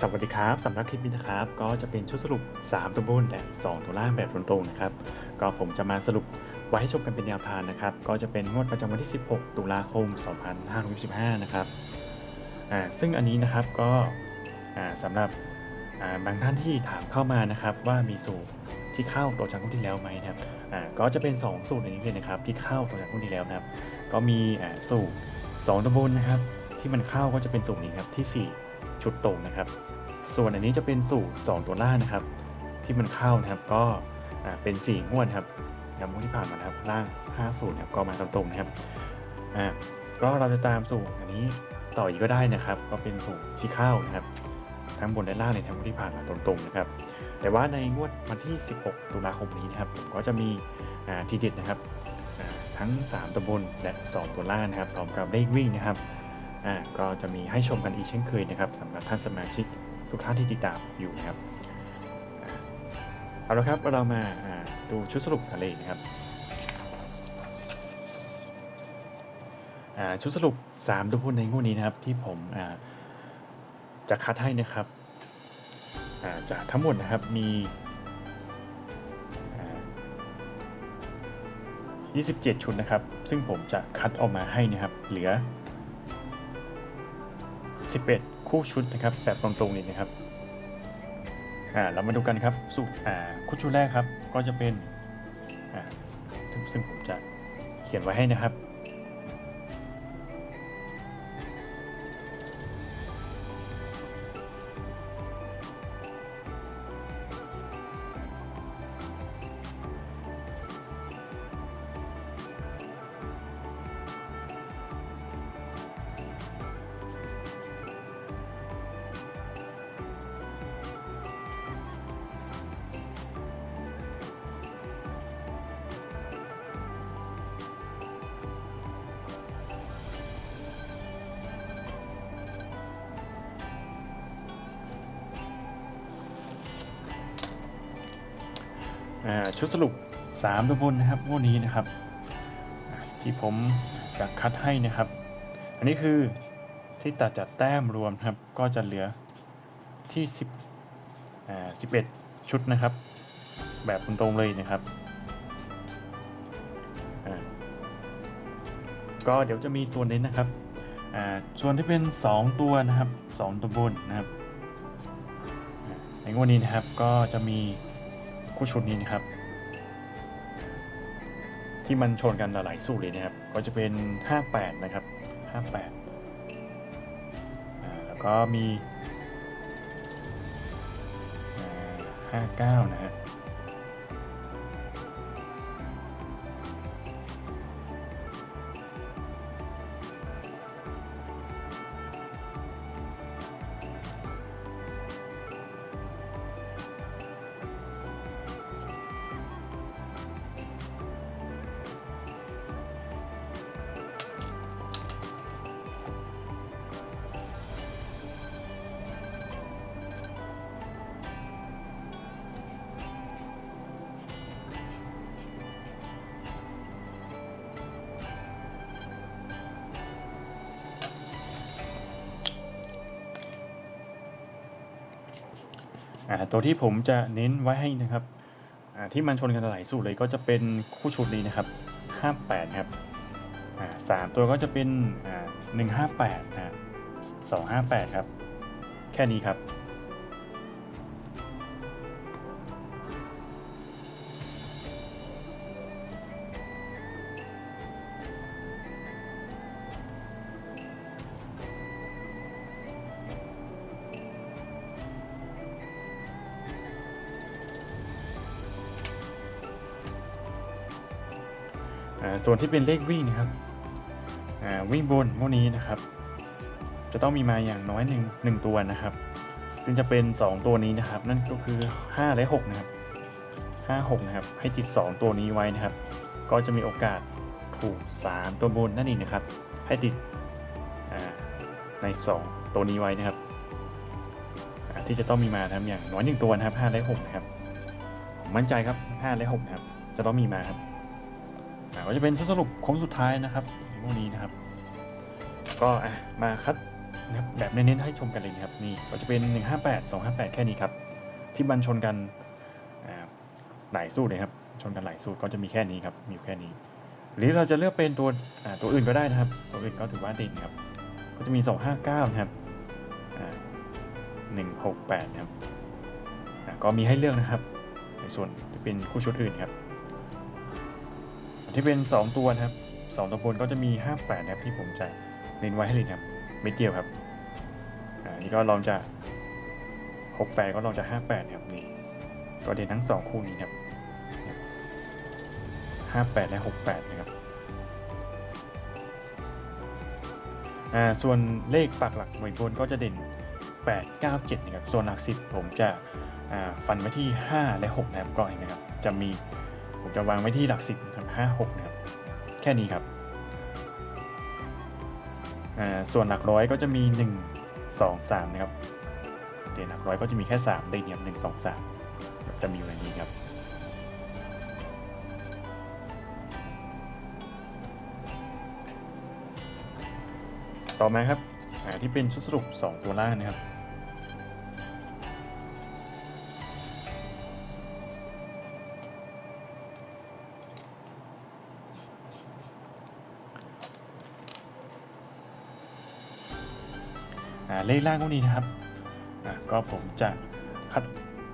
สวัสดีครับสำหรับคลิปนี้นะครับ ก็จะเป็นชุดสรุป 3ตัวบนและ2ตัวล่างแบบตรงๆนะครับ ก็ผมจะมาสรุปไว้ให้ชมกันเป็นแนวทางนะครับ ก็จะเป็นงวดประจำวันที่ 16 ตุลาคม 2565 นะครับอ่าซึ่งอันนี้นะครับก็อ่าสำหรับอ่าบางท่านที่ถามเข้ามานะครับ ว่ามีสูตรที่เข้าตัวจากงวดที่แล้วไหมนะครับอ่าก็จะเป็น 2 สูตรในนี้เลยนะครับ ที่เข้าตัวจากงวดที่แล้วนะครับ ก็มีอ่าสูตร2ตัวบนนะครับ ที่มันเข้าก็จะเป็นสูตรนี้ครับที่ 4 ชุดตรงนะครับ ส่วนอันนี้จะเป็นสูตร 2 ตัวล่างนะครับ ที่มันเข้านะครับก็เป็น 4 งวดครับอย่างงวดที่ผ่านมานครับล่าง5สูตรนะครับก็มาตรงๆนะครับอ่าก็เราจะตามสูตรอันนี้ต่ออีกก็ได้นะครับ ก็เป็นสูตรที่เข้านะครับ ทั้งบนและล่างในทั้งวดที่ผ่านมาตรงๆนะครับ แต่ว่าในงวดวันที่ 16 ตุลาคมนี้นะครับผมก็จะมีทีเด็ดนะครับทั้ง 3ตัวบนและ 2 ตัวล่างนะครับพร้อมกับเลขวิ่งนะครับก็จะมีให้ชมกันอีกเช่นเคยนะครับสำหรับท่านสมาชิก ทุกท่านที่ติดตามอยู่นะครับเอาละครับเรามาดูชุดสรุปกันเลยนะครับชุดสรุป 3ตัวพูดในงวดนี้นะครับที่ผมจะคัดให้นะครับจากทั้งหมดนะครับมีอ่า27 ชุดนะครับ ซึ่งผมจะคัดออกมาให้นะครับเหลือ 11 คู่ชุดนะครับแบบตรงๆเลยนะครับอ่าเรามาดูกันครับสูตรอ่าคู่ชุดแรกครับก็จะเป็นอ่าซึ่งซึ่งผมจะเขียนไว้ให้นะครับ ชุดสรุป 3 ตัวบนนะครับงวดนี้นะครับ ที่ผมจะคัดให้นะครับ อันนี้คือที่ตัดจากแต้มรวมครับ ก็จะเหลือที่ 10 11 ชุดนะครับ แบบตรงๆเลยนะครับก็เดี๋ยวจะมีตัวเน้นนะครับส่วนที่เป็น 2 ตัวนะครับ 2 ตัวบนนะครับ ในงวดนี้นะครับก็จะมี คู่ชุดนี้นะครับ ที่มันชนกันหลายๆสูตรเลยนะครับ ก็จะเป็น 58 นะครับ 58 แล้วก็มีอ่า59 นะฮะ ตัวที่ผมจะเน้นไว้ให้นะครับที่มันชนกันหลายสูตรเลยก็จะเป็นคู่ชุดนี้นะครับ 58 ครับสามตัวก็จะเป็น 158นะ258 ครับ แค่นี้ครับ ส่วนที่เป็นเลขวิ่งนะครับวิ่งบนพวกนี้นะครับ จะต้องมีมาอย่างน้อยหนึ่งหนึ่งตัวนะครับ ซึ่งจะเป็น 2 ตัวนี้นะครับ นั่นก็คือ 5 และ 6 นะครับ 5 6 นะครับ ให้ติด 2 ตัวนี้ไว้นะครับ ก็จะมีโอกาสถูก 3 ตัวบนนั่นเองนะครับ ให้ติดใน 2 ตัวนี้ไว้นะครับที่จะต้องมีมาทำอย่างน้อยหนึ่งตัวนะครับ5และ6นะครับมั่นใจครับ5และ6นะครับจะต้องมีมาครับ ก็จะเป็นสรุปโค้งสุดท้ายนะครับในพวกนี้นะครับ ก็มาคัดนะครับแบบเน้นๆให้ชมกันเลยนะครับนี่ก็จะเป็น 158 258 แค่นี้ครับ ที่บันชนกันหลายสูตรเลยครับ ชนกันหลายสูตรก็จะมีแค่นี้ครับ มีแค่นี้ หรือเราจะเลือกเป็นตัวตัวอื่นก็ได้นะครับ ตัวอื่นก็ถือว่าเด่นครับ ก็จะมี 259 นะครับอ่า168 นะครับก็มีให้เลือกนะครับ ในส่วนที่เป็นคู่ชุดอื่นครับ ที่เป็น 2 ตัวนะครับ2ตัวบนก็จะมี 58นะครับที่ผมจะเน้นไว้ให้เลยครับไม่เดียวครับอ่านี่ก็ลองจะ 68 ก็ลองจะ 58ครับนี่ก็เด่นทั้ง 2 คู่นี้ครับ58 และ 68 นะครับ อ่า ส่วนเลขปักหลักหน่วยบนก็จะเด่น 8 9 7 นะครับ ส่วนหลัก 10 ผมจะ อ่า ฟันไว้ที่ 5 และ 6 นะครับ ก็เห็นไหมครับ จะมี ผมจะวางไว้ที่หลัก10นะครับ5 6นะครับแค่นี้ครับส่วนหลักร้อยก็จะมี 1 2 3 นะครับเด่นหลักร้อยก็จะมีแค่3เด่นเนี่ย1 2 3จะมีอยู่ในนี้ครับ ต่อมาครับที่เป็นชุดสรุป 2 ตัวล่างนะครับ เลขล่างพวกนี้นะครับอ่าก็ผมจะคัด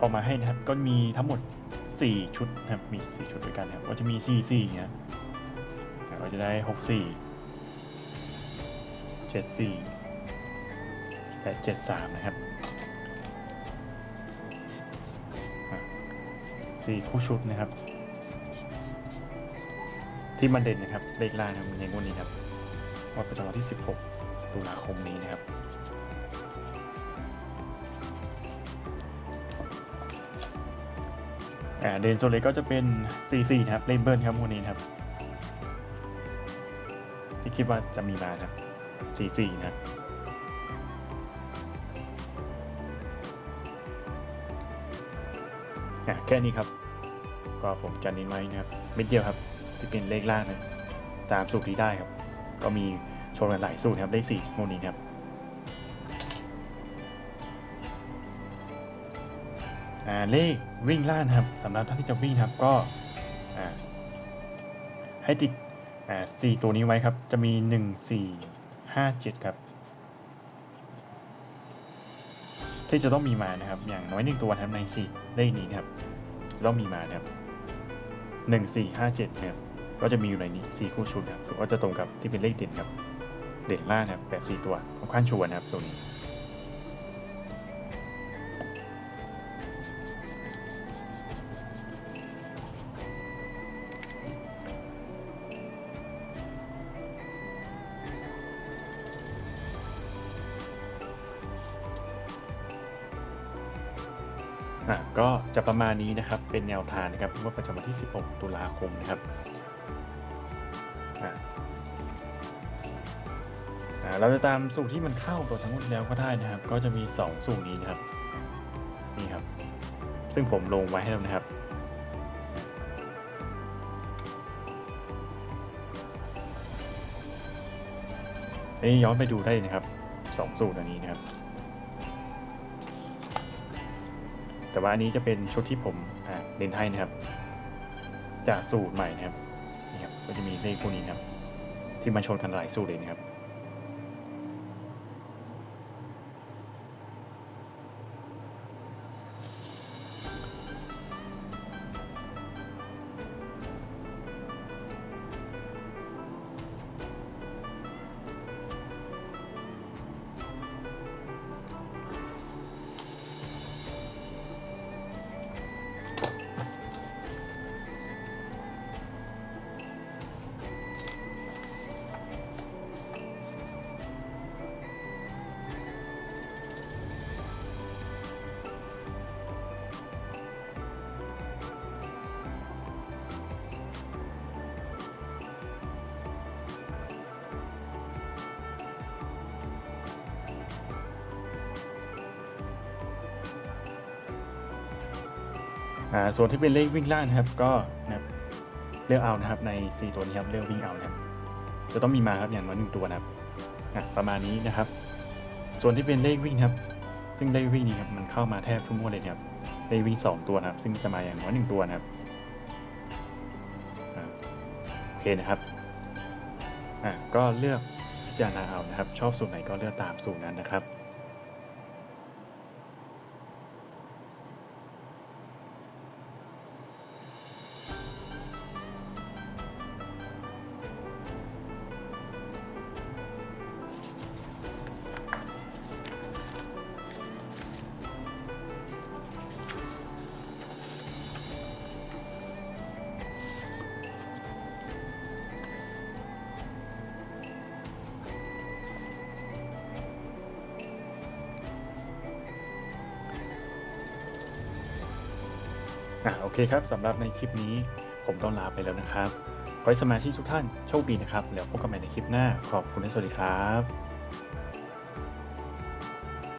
ออกมาให้นะครับ ก็มีทั้งหมด 4 ชุดนะครับ มี 4 ชุดด้วยกันนะครับ ก็จะมี 4 4เนี่ยอ่าก็จะได้ 6 4 7 4และ7 3 นะครับอะสี่คู่ชุดนะครับ ที่มันเด่นนะครับเลขล่างนะในงวดนี้ครับวันประจำวันที่ 16 ตุลาคมนี้นะครับ เดนโซเลก็จะเป็น 4 4นะครับเลนเบิร์นครับวันนี้นครับ ที่คิดว่าจะมีมาครับ 4 4นะครับแค่นี้ครับ ก็ผมจะเน้นไว้นะครับเม็ดเดียวครับ ที่เป็นเลขล่างนะตามสูตรที่ได้ครับ ก็มีโชว์หลายสูตรครับเลข4โมนี้ครับ เลขวิ่งล่านะครับสำหรับท่านที่จะวิ่งครับก็ให้ติดสี่ตัวนี้ไว้ครับ จะมีหนึ่งสี่ห้าเจ็ดครับ ที่จะต้องมีมานะครับ อย่างน้อยหนึ่งตัวนะครับในสี่เลขนี้ครับ จะต้องมีมานะครับหนึ่งสี่ห้าเจ็ดนะครับก็จะมีอยู่ในนี้สี่คู่ชุดนะครับก็จะตรงกับที่เป็นเลขเด่นครับ เด่นล่านะครับแบบสี่ตัวค่อนข้างชัวร์นะครับตัวนี้ อะก็จะประมาณนี้นะครับเป็นแนวทางนะครับเมื่อประจำวันที่ 16 ตุลาคมนะครับเราจะตามสูตรที่มันเข้าตัวทั้งหมดแล้วก็ได้นะครับ ก็จะมี 2 สูตรนี้นะครับนี่ครับ ซึ่งผมลงไว้ให้แล้วนะครับนี่ย้อนไปดูได้นะครับ 2 สูตรอันนี้นะครับ แต่ว่าอันนี้จะเป็นชุดที่ผมเล่นให้นะครับ จากสูตรใหม่นะครับนี่ครับก็จะมีเลขพวกนี้นะครับ ที่มาชนกันหลายสูตรเลยนะครับ ส่วนที่เป็นเลขวิ่งล่างนะครับก็นะครับเลือกเอานะครับใน 4 ตัวนี้ครับเลือกวิ่งเอานะครับจะต้องมีมาครับอย่างน้อยหนึ่งตัวนะครับประมาณนี้นะครับ ส่วนที่เป็นเลขวิ่งครับ ซึ่งเลขวิ่งนี้ครับมันเข้ามาแทบทุกงวดเลยนะครับเลขวิ่งสองตัวนะครับ ซึ่งจะมาอย่างน้อยหนึ่งตัวนะครับโอเคนะครับอ่าก็เลือกพิจารณาเอานะครับ ชอบสูตรไหนก็เลือกตามสูตรนั้นนะครับ อะโอเคครับสำหรับในคลิปนี้ผมต้องลาไปแล้วนะครับขอให้สมาชิกทุกท่านโชคดีนะครับ แล้วพบกันใหม่ในคลิปหน้า ขอบคุณและสวัสดีครับ